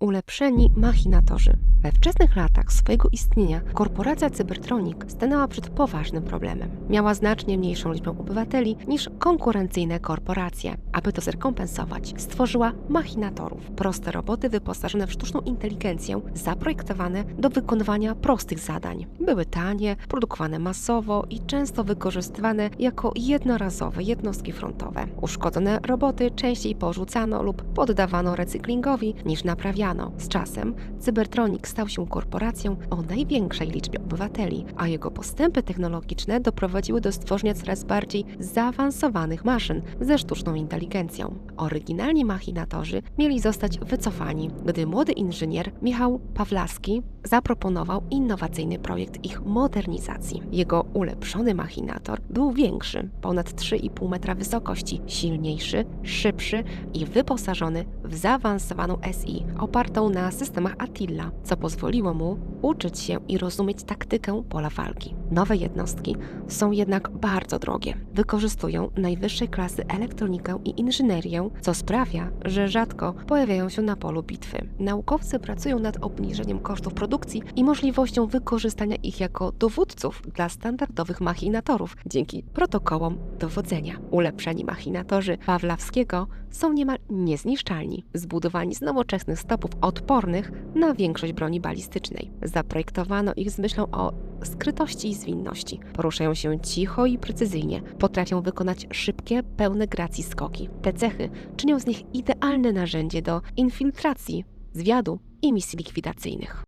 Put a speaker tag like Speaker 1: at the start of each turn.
Speaker 1: Ulepszeni machinatorzy. We wczesnych latach swojego istnienia korporacja Cybertronic stanęła przed poważnym problemem. Miała znacznie mniejszą liczbę obywateli niż konkurencyjne korporacje. Aby to zrekompensować, stworzyła machinatorów. Proste roboty wyposażone w sztuczną inteligencję, zaprojektowane do wykonywania prostych zadań. Były tanie, produkowane masowo i często wykorzystywane jako jednorazowe jednostki frontowe. Uszkodzone roboty częściej porzucano lub poddawano recyklingowi niż naprawiano. Z czasem Cybertronic stał się korporacją o największej liczbie obywateli, a jego postępy technologiczne doprowadziły do stworzenia coraz bardziej zaawansowanych maszyn ze sztuczną inteligencją. Oryginalni machinatorzy mieli zostać wycofani, gdy młody inżynier Michał Pawlaski zaproponował innowacyjny projekt ich modernizacji. Jego ulepszony machinator był większy, ponad 3,5 metra wysokości, silniejszy, szybszy i wyposażony w zaawansowaną SI opartą na systemach Attila, co pozwoliło mu uczyć się i rozumieć taktykę pola walki. Nowe jednostki są jednak bardzo drogie. Wykorzystują najwyższej klasy elektronikę i inżynierię, co sprawia, że rzadko pojawiają się na polu bitwy. Naukowcy pracują nad obniżeniem kosztów produkcji i możliwością wykorzystania ich jako dowódców dla standardowych machinatorów dzięki protokołom dowodzenia. Ulepszeni machinatorzy Pawlawskiego są niemal niezniszczalni, zbudowani z nowoczesnych stopów odpornych na większość broni balistycznej. Zaprojektowano ich z myślą o skrytości i zwinności. Poruszają się cicho i precyzyjnie, potrafią wykonać szybkie, pełne gracji skoki. Te cechy czynią z nich idealne narzędzie do infiltracji, zwiadu i misji likwidacyjnych.